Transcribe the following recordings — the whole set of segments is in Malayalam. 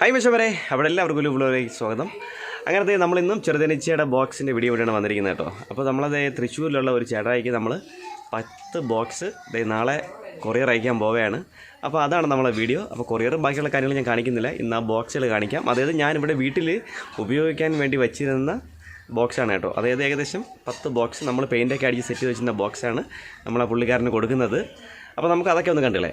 ഹായ് മിഷവരെ അവിടെ എല്ലാവർക്കും ഒരു വ്ലോഗിലേക്ക് സ്വാഗതം. അങ്ങനത്തെ നമ്മളിന്നും ചെറുതനിച്ചയുടെ ബോക്സിന്റെ വീഡിയോ ഇവിടെയാണ് വന്നിരിക്കുന്നത് കേട്ടോ. അപ്പോൾ നമ്മളത് തൃശ്ശൂരിലുള്ള ഒരു ചേട്ടായിക്ക് നമ്മൾ പത്ത് ബോക്സ് നാളെ കൊറിയർ അയക്കാൻ പോവുകയാണ്. അപ്പോൾ അതാണ് നമ്മളെ വീഡിയോ അപ്പോൾ കൊറിയറും ബാക്കിയുള്ള കാര്യങ്ങൾ ഞാൻ കാണിക്കുന്നില്ല. ഇന്ന് ആ ബോക്സുകൾ കാണിക്കാം. അതായത് ഞാനിവിടെ വീട്ടിൽ ഉപയോഗിക്കാൻ വേണ്ടി വെച്ചിരുന്ന ബോക്സാണ് കേട്ടോ. അതായത് ഏകദേശം പത്ത് ബോക്സ് നമ്മൾ പെയിന്റൊക്കെ അടിച്ച് സെറ്റ് വെച്ചിരുന്ന ബോക്സാണ് നമ്മളെ പുള്ളിക്കാരന് കൊടുക്കുന്നത്. അപ്പോൾ നമുക്ക് അതൊക്കെ ഒന്ന് കണ്ടില്ലേ?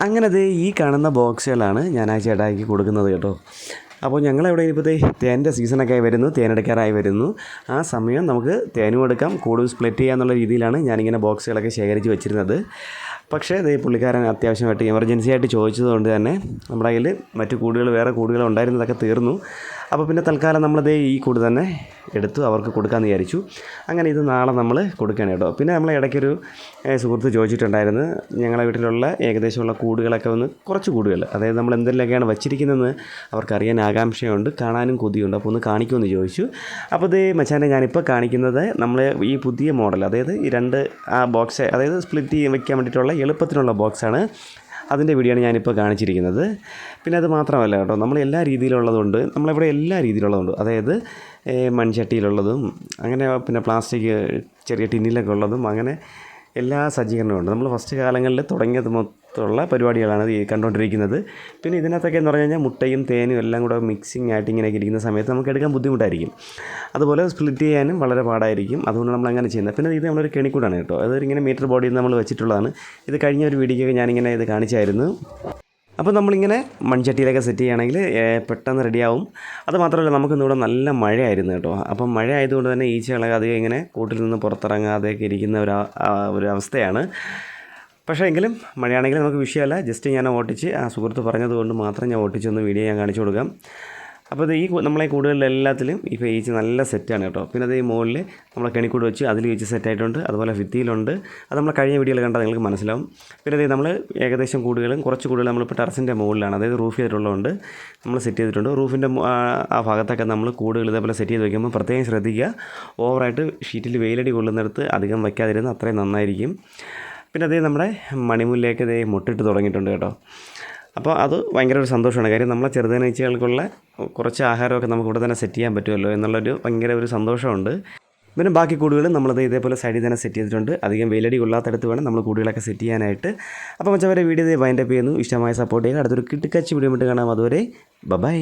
അങ്ങനെ ഈ കാണുന്ന ബോക്സുകളാണ് ഞാൻ ആ ചേട്ടായിക്ക് കൊടുക്കുന്നത് കേട്ടോ. അപ്പോൾ ഞങ്ങൾ എവിടെ ഇപ്പോൾ തേന്റെ സീസണൊക്കെ വരുന്നു തേനെടുക്കാറായി വരുന്നു. ആ സമയം നമുക്ക് തേനും എടുക്കാം കൂടുതൽ സ്പ്ലിറ്റ് ചെയ്യാന്നുള്ള രീതിയിലാണ് ഞാനിങ്ങനെ ബോക്സുകളൊക്കെ ശേഖരിച്ച് വെച്ചിരുന്നത്. പക്ഷേ ഇത് പുള്ളിക്കാരൻ അത്യാവശ്യമായിട്ട് എമർജൻസി ആയിട്ട് ചോദിച്ചതുകൊണ്ട് തന്നെ നമ്മുടെ കയ്യിൽ മറ്റു കൂടുകൾ വേറെ കൂടുകൾ ഉണ്ടായിരുന്നതൊക്കെ തീർന്നു. അപ്പോൾ പിന്നെ തൽക്കാലം നമ്മളതേ ഈ കൂട് തന്നെ എടുത്തു അവർക്ക് കൊടുക്കാമെന്ന് വിചാരിച്ചു. അങ്ങനെ ഇത് നാളെ നമ്മൾ കൊടുക്കണം കേട്ടോ. പിന്നെ നമ്മളെ ഇടയ്ക്കൊരു സുഹൃത്ത് ചോദിച്ചിട്ടുണ്ടായിരുന്നു ഞങ്ങളുടെ വീട്ടിലുള്ള ഏകദേശമുള്ള കൂടുകളൊക്കെ ഒന്ന് കുറച്ച് കൂടുകൾ അതായത് നമ്മൾ എന്തെങ്കിലുമൊക്കെയാണ് വച്ചിരിക്കുന്നതെന്ന് അവർക്കറിയാൻ ആകാംക്ഷയുണ്ട് കാണാനും കൊതിയുണ്ട്. അപ്പോൾ ഒന്ന് കാണിക്കുമെന്ന് ചോദിച്ചു. അപ്പോൾ ഇത് മച്ചാനെ ഞാനിപ്പോൾ കാണിക്കുന്നത് നമ്മൾ ഈ പുതിയ മോഡൽ അതായത് ഈ രണ്ട് ആ ബോക്സ് അതായത് സ്പ്ലിറ്റ് ചെയ്യാൻ വെക്കാൻ വേണ്ടിയിട്ടുള്ള എളുപ്പത്തിനുള്ള ബോക്സാണ് അതിന്റെ വീഡിയോ ആണ് ഞാനിപ്പോൾ കാണിച്ചിരിക്കുന്നത്. പിന്നെ അത് മാത്രമല്ല കേട്ടോ നമ്മൾ എല്ലാ രീതിയിലുള്ളതുണ്ട് നമ്മളിവിടെ എല്ലാ രീതിയിലുള്ളതുണ്ട്. അതായത് മൺചട്ടിയിലുള്ളതും അങ്ങനെ പിന്നെ പ്ലാസ്റ്റിക് ചെറിയ ടിന്നിലൊക്കെ ഉള്ളതും അങ്ങനെ എല്ലാ സജ്ജീകരണവും ഉണ്ട് നമ്മൾ ഫസ്റ്റ് കാലങ്ങളിൽ തുടങ്ങിയത് മൊത്തമുള്ള പരിപാടികളാണ് ഈ കണ്ടുകൊണ്ടിരിക്കുന്നത്. പിന്നെ ഇതിനകത്തൊക്കെ എന്ന് പറഞ്ഞു കഴിഞ്ഞാൽ മുട്ടയും തേനും എല്ലാം കൂടെ മിക്സിങ് ആയിട്ട് ഇങ്ങനെയൊക്കെ ഇരിക്കുന്ന സമയത്ത് നമുക്ക് എടുക്കാൻ ബുദ്ധിമുട്ടായിരിക്കും. അതുപോലെ സ്പ്ലിറ്റ് ചെയ്യാനും വളരെ പാടായിരിക്കും. അതുകൊണ്ട് നമ്മൾ അങ്ങനെ ചെയ്യുന്നത്. പിന്നെ ഇത് നമ്മളൊരു കെണിക്കൂടാണ് കേട്ടോ. അതൊരു ഇങ്ങനെ മീറ്റർ ബോഡിയിൽ നമ്മൾ വെച്ചിട്ടുള്ളതാണ്. ഇത് കഴിഞ്ഞ ഒരു വീഡിയോയ്ക്ക് ഞാനിങ്ങനെ ഇത് കാണിച്ചായിരുന്നു. അപ്പോൾ നമ്മളിങ്ങനെ മൺചട്ടിയിലൊക്കെ സെറ്റ് ചെയ്യുകയാണെങ്കിൽ പെട്ടെന്ന് റെഡിയാവും. അത് മാത്രമല്ല നമുക്കിന്നിവിടെ നല്ല മഴയായിരുന്നു കേട്ടോ. അപ്പം മഴ ആയതുകൊണ്ട് തന്നെ ഈച്ചകളൊക്കെ അധികം ഇങ്ങനെ കൂട്ടിൽ നിന്ന് പുറത്തിറങ്ങാതെയൊക്കെ ഇരിക്കുന്ന ഒരു ഒരു അവസ്ഥയാണ്. പക്ഷേ എങ്കിലും മഴയാണെങ്കിലും നമുക്ക് വിഷയമല്ല. ജസ്റ്റ് ഞാൻ ഓട്ടിച്ച് ആ സുഹൃത്ത് പറഞ്ഞതുകൊണ്ട് മാത്രം ഞാൻ ഓട്ടിച്ചൊന്ന് വീഡിയോ ഞാൻ കാണിച്ചു കൊടുക്കാം. അപ്പോൾ ഈ നമ്മളെ കൂടുതലെല്ലാത്തിലും ഈ പേജ് നല്ല സെറ്റാണ് കേട്ടോ. പിന്നെ അത് ഈ മുകളിൽ നമ്മളെ കെണിക്കൂട് വെച്ച് അതിൽ വെച്ച് സെറ്റായിട്ടുണ്ട് അതുപോലെ ഭിത്തിയിലുണ്ട്. അത് നമ്മൾ കഴിഞ്ഞ വീഡിയോയിൽ കണ്ടാൽ നിങ്ങൾക്ക് മനസ്സിലാവും. പിന്നെ അത് നമ്മൾ ഏകദേശം കൂടുതലും കുറച്ച് കൂടുതൽ നമ്മളിപ്പോൾ ടെറസിന്റെ മുകളിലാണ് അതായത് റൂഫ് ചെയ്തിട്ടുള്ളതുകൊണ്ട് നമ്മൾ സെറ്റ് ചെയ്തിട്ടുണ്ട്. റൂഫിന്റെ ആ ഭാഗത്തൊക്കെ നമ്മൾ കൂടുതൽ ഇതേപോലെ സെറ്റ് ചെയ്ത് വയ്ക്കുമ്പോൾ പ്രത്യേകം ശ്രദ്ധിക്കുക. ഓവറായിട്ട് ഷീറ്റിൽ വെയിലടി കൊള്ളുന്നിടത്ത് അധികം വയ്ക്കാതിരുന്ന് അത്രയും നന്നായിരിക്കും. പിന്നെ അതേ നമ്മുടെ മണിമുല്ലേക്ക് ഇതേ മുട്ടിട്ട് തുടങ്ങിയിട്ടുണ്ട് കേട്ടോ. അപ്പോൾ അത് ഭയങ്കര ഒരു സന്തോഷമാണ്. കാര്യം നമ്മളെ ചെറുതേനീച്ചകൾക്കുള്ള കുറച്ച് ആഹാരമൊക്കെ നമുക്ക് ഇവിടെ തന്നെ സെറ്റ് ചെയ്യാൻ പറ്റുമല്ലോ എന്നുള്ളൊരു ഭയങ്കര ഒരു സന്തോഷമുണ്ട്. പിന്നെ ബാക്കി കൂടുകൾ നമ്മളത് ഇതേപോലെ സൈഡിൽ തന്നെ സെറ്റ് ചെയ്തിട്ടുണ്ട്. അധികം വെയിലടി കൊള്ളാത്തടത്ത് വേണം നമ്മൾ കൂടുകളൊക്കെ സെറ്റ് ചെയ്യാനായിട്ട്. അപ്പോൾ മച്ചവരെ വീഡിയോ വൈൻഡപ്പ് ചെയ്യുന്നു. ഇഷ്ടമായ സപ്പോർട്ട് ചെയ്യുക. അടുത്തൊരു കിട്ടിക്കച്ച് വീഡിയോ കാണാം. അതുവരെ ബൈ